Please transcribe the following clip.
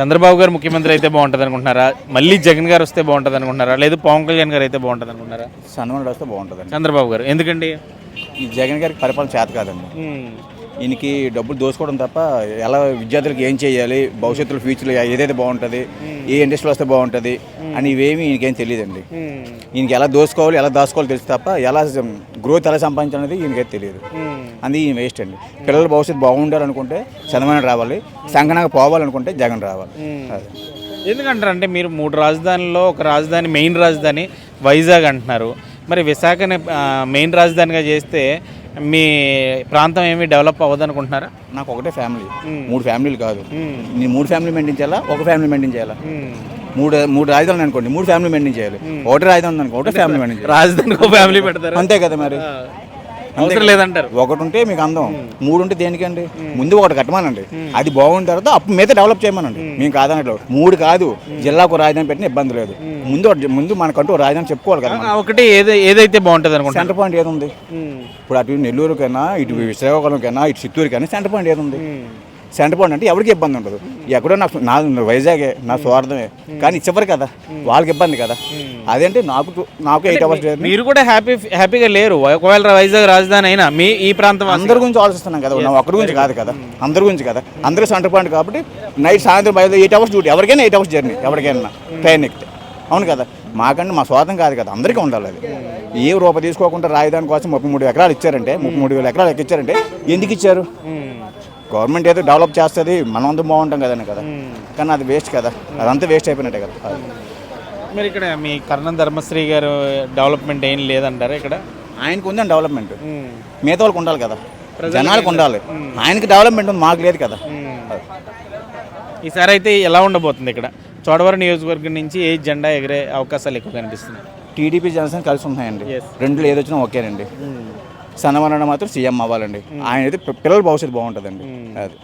చంద్రబాబు గారు ముఖ్యమంత్రి అయితే బాగుంటుంది అనుకుంటున్నారా? మళ్ళీ జగన్ గారు వస్తే బాగుంటుంది అనుకుంటున్నారా? లేదు పవన్ కళ్యాణ్ గారు అయితే బాగుంటుంది అనుకుంటున్నారా? సన్మానుడు వస్తే బాగుంటుందండి. చంద్రబాబు గారు. ఎందుకండి? ఈ జగన్ గారికి పరిపాలన చేత కాదండి. ఈయనకి డబ్బులు దోసుకోవడం తప్ప ఎలా విద్యార్థులకు ఏం చేయాలి భవిష్యత్తులో ఫ్యూచర్లో ఏదైతే బాగుంటుంది ఏ ఇండస్ట్రీలో వస్తే బాగుంటుంది అని ఇవేమి ఈయనకేం తెలియదండి. ఈయనకి ఎలా దోసుకోవాలి ఎలా దాచుకోవాలి తెలుసు తప్ప ఎలా గ్రోత్ ఎలా సంపాదించాలనేది ఈయనకైతే తెలియదు. అది ఈయన వేస్ట్ అండి. పిల్లల భవిష్యత్తు బాగుండాలనుకుంటే చంద్రబాబు రావాలి సంగనంగా పోవాలనుకుంటే జగన్ రావాలి. ఎందుకంటారు అంటే మీరు మూడు రాజధానుల్లో ఒక రాజధాని మెయిన్ రాజధాని వైజాగ్ అంటున్నారు. మరి విశాఖని మెయిన్ రాజధానిగా చేస్తే మీ ప్రాంతం ఏమి డెవలప్ అవ్వదు అనుకుంటున్నారా నాకు ఒకటే ఫ్యామిలీ మూడు ఫ్యామిలీలు కాదు. నేను మూడు ఫ్యామిలీ మెయింటైన్ చేయాలా? ఒక ఫ్యామిలీ మెయింటైన్ చేయాలా? మూడు మూడు రాజధానులు అనుకోండి మూడు ఫ్యామిలీ మెయింటైన్ చేయాలి. ఒకటి రాజధాని అనుకో ఒకటే ఫ్యామిలీ మెయింటైన్ చేయాలి. రాజధానికి ఫ్యామిలీ పెడతారు? అంతే కదా మరి. అవసరం లేదంటారు. ఒకటి ఉంటే మీకు అందం. మూడు ఉంటే దేనికండి? ముందు ఒకటి కట్టమానండి. అది బాగున్న తర్వాత అప్పుడు మీద డెవలప్ చేయమనండి. మేము. కాదన్నట్లు మూడు కాదు. జిల్లాకు రాజధాని పెట్టిన ఇబ్బంది లేదు. ముందు ముందు మనకంటూ రాజధాని చెప్పుకోవాలి కదా ఒకటి ఏది ఏదైతే బాగుంటుంది అనుకుంటున్నారు సెంటర్ పాయింట్ ఏది ఉంది ఇప్పుడు అటు నెల్లూరుకైనా ఇటు శ్రీకాకుళంకైనా ఇటు చిత్తూరుకైనా సెంటర్ పాయింట్ ఏది ఉంది సెంటర్ పాయింట్ అంటే ఎవరికి ఇబ్బంది ఉండదు. ఎక్కడో నాకు నా వైజాగే నా స్వార్థమే. కానీ చివరి కదా వాళ్ళకి ఇబ్బంది కదా. అదేంటి నాకు నాకు ఎయిట్ అవర్స్ మీరు కూడా హ్యాపీ హ్యాపీగా లేరు. ఒకవేళ వైజాగ్ రాజధాని అయినా మీ ఈ ప్రాంతం అందరి గురించి ఆలోచిస్తున్నాం కదా నా ఒక్కడి గురించి కాదు కదా. అందరి గురించి కదా. అందరూ సెంటర్ పాయింట్ కాబట్టి నైట్ సాయంత్రం ఎయిట్ అవర్స్ డ్యూటీ ఎవరికైనా ఎయిట్ అవర్స్ జర్నీ ఎవరికైనా. ట్రైన్ ఎక్కితే అవును కదా. మాకంటే మా స్వార్థం కాదు కదా. అందరికీ ఉండాలి అది. ఏ రూపాయి తీసుకోకుండా రాజధాని కోసం ముప్పై మూడు ఎకరాలు ఇచ్చారంటే ముప్పై మూడు వేల ఎకరాలు ఇచ్చారంటే ఎందుకు ఇచ్చారు? గవర్నమెంట్ ఏదో డెవలప్ చేస్తుంది మనం అందరం బాగుంటాం కదండి కదా. కానీ అది వేస్ట్ కదా. అదంతా వేస్ట్ అయిపోయినట్టే కదా. మరి ఇక్కడ మీ కర్ణం ధర్మశ్రీ గారు డెవలప్మెంట్ ఏం లేదంటారా ఇక్కడ? ఆయనకు ఉందండి డెవలప్మెంట్. మిగతా వాళ్ళకి ఉండాలి కదా. జనాలకు ఉండాలి. ఆయనకి డెవలప్మెంట్ ఉంది మాకు లేదు కదా. ఈసారి అయితే ఎలా ఉండబోతుంది ఇక్కడ? చోడవరం నియోజకవర్గం నుంచి ఏ జెండా ఎగిరే అవకాశాలు ఎక్కువ కనిపిస్తున్నాయి? టీడీపీ జనసేన కలిసి ఉన్నాయండి. రెండు ఏదొచ్చినా ఓకేనండి. Hmm. సన్నవరణ మాత్రం సీఎం అవ్వాలండి. Hmm. ఆయన అయితే పిల్లల భవిష్యత్తు బాగుంటుందండి. Hmm. అది.